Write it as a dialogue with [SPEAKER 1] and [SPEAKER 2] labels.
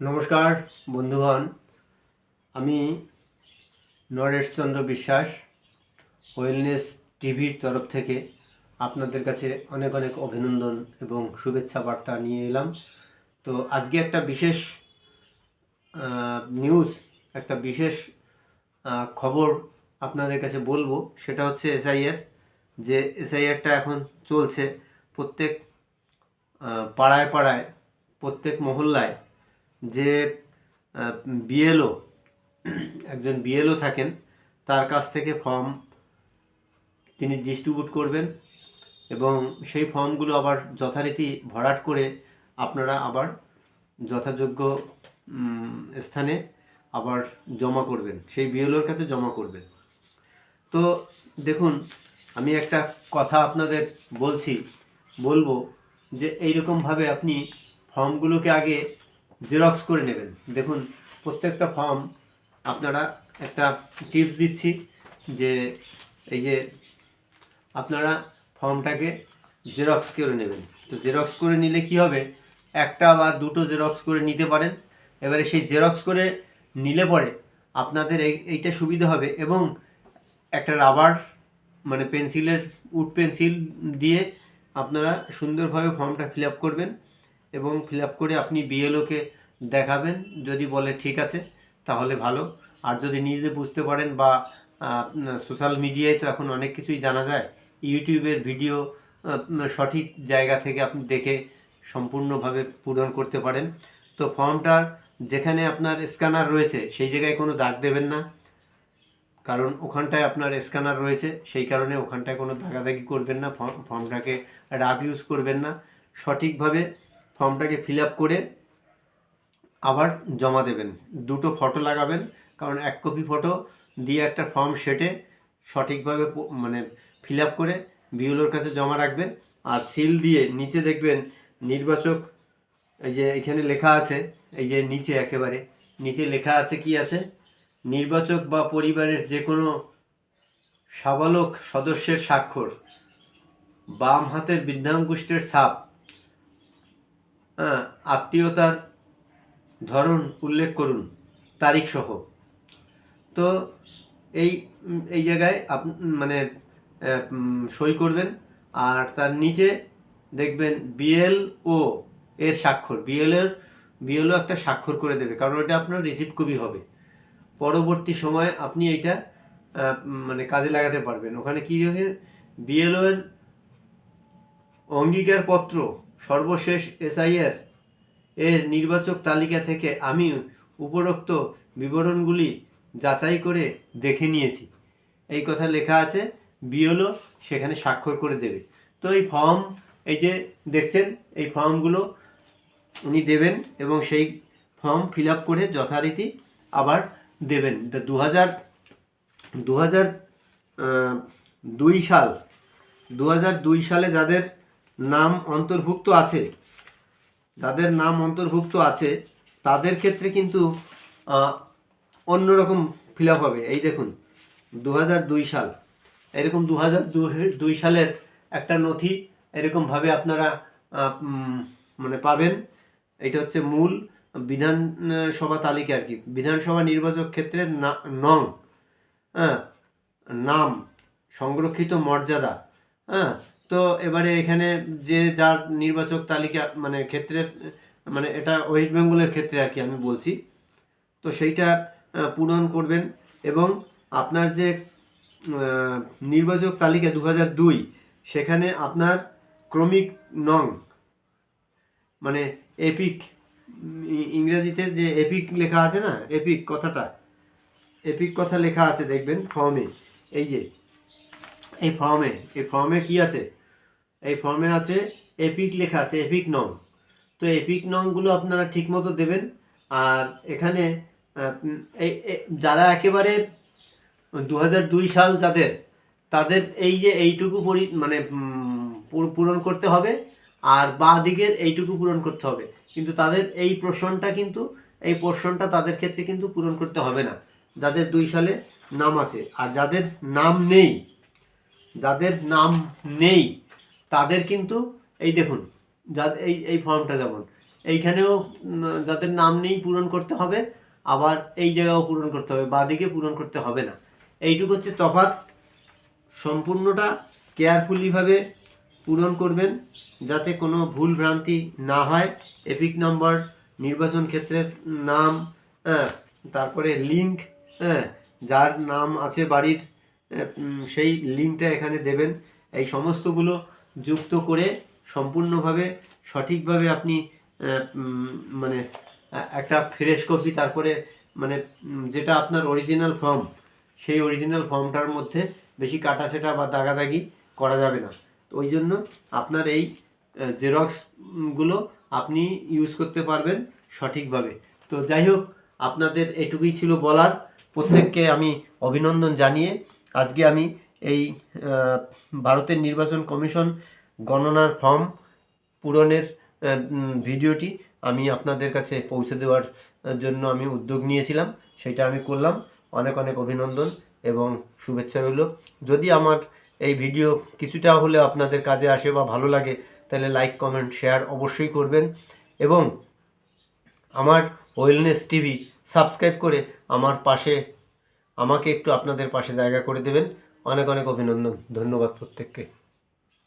[SPEAKER 1] নমস্কার, বন্ধুগণ। আমি নরেশচন্দ্র বিশ্বাস, ওয়েলনেস টিভির তরফ থেকে আপনাদের কাছে অনেক অনেক অভিনন্দন এবং শুভেচ্ছা বার্তা নিয়ে এলাম। তো আজকে একটা বিশেষ নিউজ একটা বিশেষ খবর আপনাদের কাছে বলব। সেটা হচ্ছে এসআইআর, যে এসআইআরটা এখন চলছে। প্রত্যেক পাড়ায় পাড়ায়, প্রত্যেক মহল্লায় যে বিএলও, একজন বিএলও থাকেন, তার কাছ থেকে ফর্ম তিনি ডিস্ট্রিবিউট করবেন এবং সেই ফর্মগুলো আবার যথারীতি ভরাট করে আপনারা আবার যথাযোগ্য স্থানে আবার জমা করবেন, সেই বিএলওর কাছে জমা করবেন। তো দেখুন, আমি একটা কথা আপনাদের বলছি, বলব যে এইরকমভাবে আপনি ফর্মগুলোকে আগে জেরক্স করে নেবেন। দেখুন, প্রত্যেকটা ফর্ম আপনারা একটা টিপস দিচ্ছি যে এই যে আপনারা ফর্মটাকে জেরক্স করে নেবেন। তো জেরক্স করে নিলে কি হবে? একটা বা দুটো জেরক্স করে নিতে পারেন। এবারে সেই জেরক্স করে নিলে পরে আপনাদের এই, এইটা সুবিধা হবে এবং একটা রাবার মানে পেন্সিলের উড পেন্সিল দিয়ে আপনারা সুন্দরভাবে ফর্মটা ফিল আপ করবেন। এবং ফিল করে আপনি বিএলওকে দেখাবেন। যদি বলে ঠিক আছে, তাহলে ভালো। আর যদি নিজে বুঝতে পারেন বা সোশ্যাল মিডিয়ায় তো এখন অনেক কিছুই জানা যায়, ইউটিউবের ভিডিও সঠিক জায়গা থেকে আপনি দেখে সম্পূর্ণভাবে পূরণ করতে পারেন। তো ফর্মটার যেখানে আপনার স্ক্যানার রয়েছে, সেই জায়গায় কোনো দাগ দেবেন না। কারণ ওখানটায় আপনার স্ক্যানার রয়েছে, সেই কারণে ওখানটায় কোনো দাগাদাগি করবেন না। ফর্ম ফর্মটাকে রাব ইউজ করবেন না। সঠিকভাবে ফর্মটাকে ফিল আপ করে আবার জমা দেবেন। দুটো ফটো লাগাবেন, কারণ এক কপি ফটো দিয়ে একটা ফর্ম সেটে সঠিকভাবে মানে ফিল আপ করে বিউলোর কাছে জমা রাখবেন। আর সিল দিয়ে নিচে দেখবেন নির্বাচক, এই যে এখানে লেখা আছে, এই যে নিচে একেবারে, নিচে লেখা আছে কি আছে? নির্বাচক বা পরিবারের যে কোনো সাবালক সদস্যের স্বাক্ষর, বাম হাতের বৃদ্ধাঙ্গুষ্ঠের ছাপ আত্মীয়তার ধরন উল্লেখ করুন তারিখ সহ তো এই এই জায়গায় আপ মানে সই করবেন আর তার নিচে দেখবেন বিএল ও এর স্বাক্ষর। বিএল এর বিএলও একটা স্বাক্ষর করে দেবে কারণ ওটা আপনার রিসিভ কপি হবে। পরবর্তী সময়ে আপনি উম, মানে কাজে লাগাতে পারবেন। ওখানে কি বিএলও এর অঙ্গীকারপত্র সর্বশেষ এসআইআর এর নির্বাচক তালিকা থেকে আমি উপরোক্ত বিবরণগুলি যাচাই করে দেখে নিয়েছি। এই কথা লেখা আছে, বিএলও সেখানে স্বাক্ষর করে দেবে। তো এই ফর্ম, এই যে দেখছেন, এই ফর্মগুলো উনি দেবেন এবং সেই ফর্ম ফিল আপ করে যথারীতি আবার দেবেন। দু হাজার দু হাজার দুই সাল দু হাজার দুই সালে যাদের নাম অন্তর্ভুক্ত আছে। যাদের নাম অন্তর্ভুক্ত আছে, তাদের ক্ষেত্রে কিন্তু অন্যরকম ফিল আপ হবে। এই দেখুন দু সাল। এরকম দু দুই সালের একটা নথি এরকমভাবে আপনারা মানে পাবেন। এটা হচ্ছে মূল বিধানসভা তালিকা আর কি। বিধানসভা নির্বাচক ক্ষেত্রের না- নং হ্যাঁ নাম, সংরক্ষিত মর্যাদা হ্যাঁ তো এবারে এখানে যে যার নির্বাচক তালিকা মানে ক্ষেত্রে মানে এটা ওয়েস্ট বেঙ্গলের ক্ষেত্রে আর কি আমি বলছি। তো সেইটা পূরণ করবেন এবং আপনার যে নির্বাচক তালিকা দু দুই, সেখানে আপনার ক্রমিক নং মানে এপিক ইংরেজিতে যে এপিক লেখা আছে না, এপিক কথাটা, এপিক কথা লেখা আছে দেখবেন ফর্মে, এই যে, এই ফর্মে এই ফর্মে কি আছে? এই ফর্মে আছে এপিক লেখা আছে এপিক নং। তো এপিক নংগুলো আপনারা ঠিকমতো দেবেন। আর এখানে যারা একেবারে দু সাল যাদের, তাদের এই যে এইটুকু পরি মানে পূরণ করতে হবে। আর বাঁ দিকের এইটুকু পূরণ করতে হবে। কিন্তু তাদের এই প্রশ্নটা কিন্তু, এই পোর্শনটা তাদের ক্ষেত্রে কিন্তু পূরণ করতে হবে না। যাদের দুই সালে নাম আছে। আর যাদের নাম নেই, যাদের নাম নেই তাদের কিন্তু, এই দেখুন, যা, এই এই ফর্মটা যেমন, এইখানেও যাদের নাম নেই পূরণ করতে হবে, আবার এই জায়গাও পূরণ করতে হবে, বাদিকে পূরণ করতে হবে না। এইটুকু হচ্ছে তফাৎ। সম্পূর্ণটা কেয়ারফুলিভাবে পূরণ করবেন, যাতে কোনো ভুল ভ্রান্তি না হয়। এপিক নাম্বার নির্বাচন ক্ষেত্রের নাম হ্যাঁ তারপরে লিঙ্ক হ্যাঁ যার নাম আছে বাড়ির সেই লিঙ্কটা এখানে দেবেন। এই সমস্তগুলো যুক্ত করে সম্পূর্ণভাবে সঠিকভাবে আপনি মানে একটা ফ্রেশ কপি তারপরে মানে যেটা আপনার অরিজিনাল ফর্ম সেই অরিজিনাল ফর্মটার মধ্যে বেশি কাটাছেটা বা দাগাদাগি করা যাবে না। তো ওই জন্য আপনার এই জেরক্সগুলো আপনি ইউজ করতে পারবেন সঠিকভাবে। তো যাই হোক, আপনাদের এটুকুই ছিল বলার। প্রত্যেককে আমি অভিনন্দন জানিয়ে আজকে আমি এই ভারতের নির্বাচন কমিশন গণনার ফর্ম পূরণের ভিডিওটি আমি আপনাদের কাছে পৌঁছে দেওয়ার জন্য আমি উদ্যোগ নিয়েছিলাম। সেটা আমি করলাম। অনেক অনেক অভিনন্দন এবং শুভেচ্ছা রইল। যদি আমার এই ভিডিও কিছুটা হলে আপনাদের কাজে আসে বা ভালো লাগে, তাহলে লাইক, কমেন্ট, শেয়ার অবশ্যই করবেন। এবং আমার ওয়েলনেস টিভি সাবস্ক্রাইব করে আমার পাশে, আমাকে একটু আপনাদের পাশে জায়গা করে দেবেন। অনেক অনেক অভিনন্দন ধন্যবাদ প্রত্যেককে।